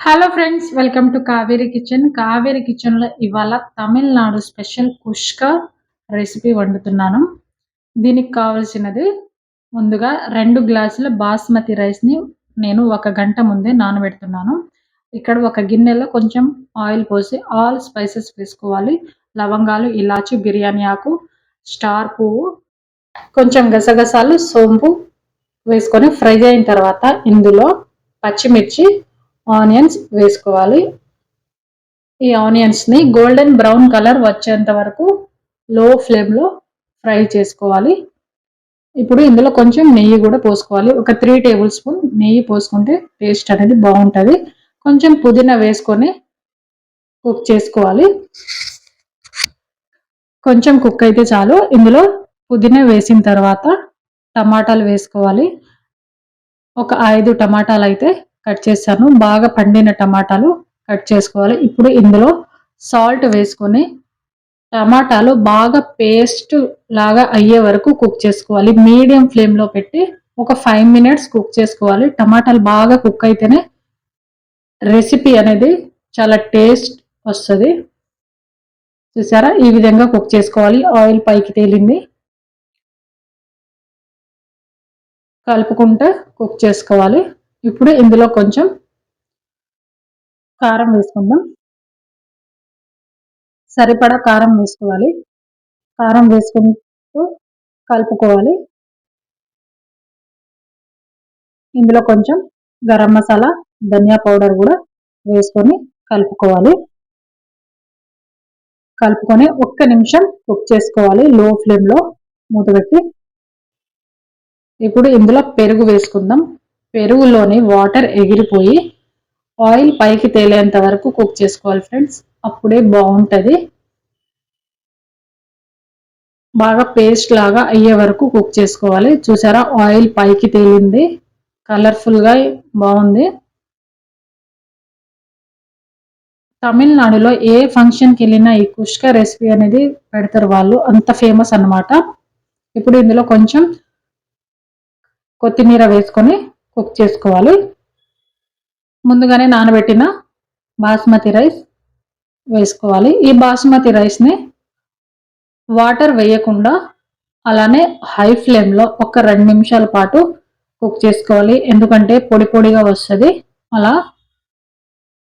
Hello friends welcome to Kaveri kitchen Kaveri కిచెన్లో ఇవాళ Tamil Nadu special kushka recipe వండుతున్నాను. దీనికి కావలసినది ముందుగా రెండు గ్లాసుల బాస్మతి రైస్ని నేను ఒక గంట ముందే నానబెడుతున్నాను. ఇక్కడ ఒక గిన్నెలో కొంచెం ఆయిల్ పోసి ఆల్ స్పైసెస్ వేసుకోవాలి. లవంగాలు ఇలాచి బిర్యానీ ఆకు స్టార్ పువ్వు కొంచెం గసగసాలు సోంపు వేసుకొని ఫ్రై అయిన తర్వాత ఇందులో పచ్చిమిర్చి ఆనియన్స్ వేసుకోవాలి. ఈ ఆనియన్స్ని గోల్డెన్ బ్రౌన్ కలర్ వచ్చేంత వరకు లో ఫ్లేమ్లో ఫ్రై చేసుకోవాలి. ఇప్పుడు ఇందులో కొంచెం నెయ్యి కూడా పోసుకోవాలి. ఒక త్రీ టేబుల్ స్పూన్ నెయ్యి పోసుకుంటే టేస్ట్ అనేది బాగుంటుంది. కొంచెం పుదీనా వేసుకొని కుక్ చేసుకోవాలి. కొంచెం కుక్ అయితే చాలు. ఇందులో పుదీనా వేసిన తర్వాత టమాటాలు వేసుకోవాలి. ఒక ఐదు టమాటాలు అయితే కట్ చేశాను. బాగా పండిన టమాటాలు కట్ చేసుకోవాలి. ఇప్పుడు ఇందులో సాల్ట్ వేసుకొని టమాటాలు బాగా పేస్ట్ లాగా అయ్యే వరకు కుక్ చేసుకోవాలి. మీడియం ఫ్లేమ్లో పెట్టి ఒక ఫైవ్ మినిట్స్ కుక్ చేసుకోవాలి. టమాటాలు బాగా కుక్ అయితేనే రెసిపీ అనేది చాలా టేస్ట్ వస్తుంది. చూసారా? ఈ విధంగా కుక్ చేసుకోవాలి. ఆయిల్ పైకి తేలింది. కలుపుకుంటే కుక్ చేసుకోవాలి. ఇప్పుడు ఇందులో కొంచెం కారం వేసుకుందాం. సరిపడా కారం వేసుకోవాలి. కారం వేసుకుంటూ కలుపుకోవాలి. ఇందులో కొంచెం గరం మసాలా ధనియా పౌడర్ కూడా వేసుకొని కలుపుకోవాలి. కలుపుకొని ఒక్క నిమిషం కుక్ చేసుకోవాలి. లో ఫ్లేమ్లో మూత పెట్టి. ఇప్పుడు ఇందులో పెరుగు వేసుకుందాం. పెరుగులోని వాటర్ ఎగిరిపోయి ఆయిల్ పైకి తేలేంత వరకు కుక్ చేసుకోవాలి ఫ్రెండ్స్. అప్పుడే బాగుంటుంది. బాగా పేస్ట్ లాగా అయ్యే వరకు కుక్ చేసుకోవాలి. చూసారా? ఆయిల్ పైకి తేలింది. కలర్ఫుల్గా బాగుంది. తమిళనాడులో ఏ ఫంక్షన్కి వెళ్ళినా ఈ కుష్క రెసిపీ అనేది పెడతారు వాళ్ళు. అంత ఫేమస్ అనమాట ఇప్పుడు ఇందులో కొంచెం కొత్తిమీర వేసుకొని కుక్ చేసుకోవాలి. ముందుగానే నానబెట్టిన బాస్మతి రైస్ వేసుకోవాలి. ఈ బాస్మతి రైస్ని వాటర్ వేయకుండా అలానే హై ఫ్లేమ్లో ఒక రెండు నిమిషాల పాటు కుక్ చేసుకోవాలి. ఎందుకంటే పొడి పొడిగా వస్తుంది. అలా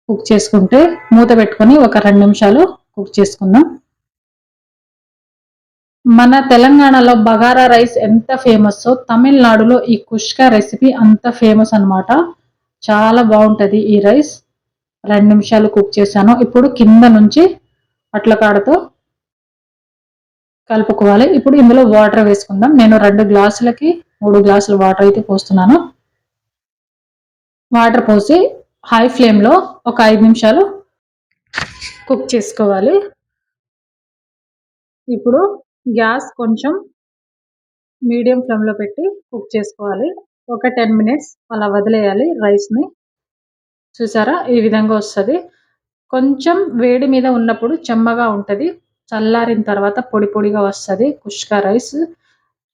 కుక్ చేసుకుంటే మూత పెట్టుకొని ఒక రెండు నిమిషాలు కుక్ చేసుకుందాం. మన తెలంగాణలో బగారా రైస్ ఎంత ఫేమస్ తమిళనాడులో ఈ కుష్క రెసిపీ అంత ఫేమస్ అనమాట చాలా బాగుంటుంది ఈ రైస్. రెండు నిమిషాలు కుక్ చేశాను. ఇప్పుడు కింద నుంచి అట్ల కాడతో కలుపుకోవాలి. ఇప్పుడు ఇందులో వాటర్ వేసుకుందాం. నేను రెండు గ్లాసులకి మూడు గ్లాసుల వాటర్ అయితే పోస్తున్నాను. వాటర్ పోసి హై ఫ్లేమ్లో ఒక ఐదు నిమిషాలు కుక్ చేసుకోవాలి. ఇప్పుడు గ్యాస్ కొంచెం మీడియం ఫ్లేమ్లో పెట్టి కుక్ చేసుకోవాలి. ఒక టెన్ మినిట్స్ అలా వదిలేయాలి రైస్ని. చూసారా? ఈ విధంగా వస్తుంది. కొంచెం వేడి మీద ఉన్నప్పుడు చెమ్మగా ఉంటుంది. చల్లారిన తర్వాత పొడి పొడిగా వస్తుంది కుష్క రైస్.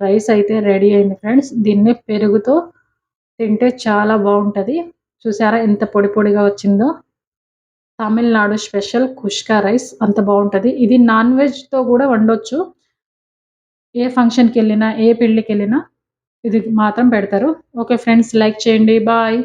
రైస్ అయితే రెడీ అయింది ఫ్రెండ్స్. దీన్ని పెరుగుతో తింటే చాలా బాగుంటుంది. చూసారా ఎంత పొడి పొడిగా వచ్చిందో? తమిళనాడు స్పెషల్ కుష్కా రైస్ అంత బాగుంటుంది. ఇది నాన్ వెజ్తో కూడా వండొచ్చు. ఏ ఫంక్షన్కి వెళ్ళినా ఏ పెళ్ళికి వెళ్ళినా ఇది మాత్రం పెడతారు. ఓకే ఫ్రెండ్స్ లైక్ చేయండి. బాయ్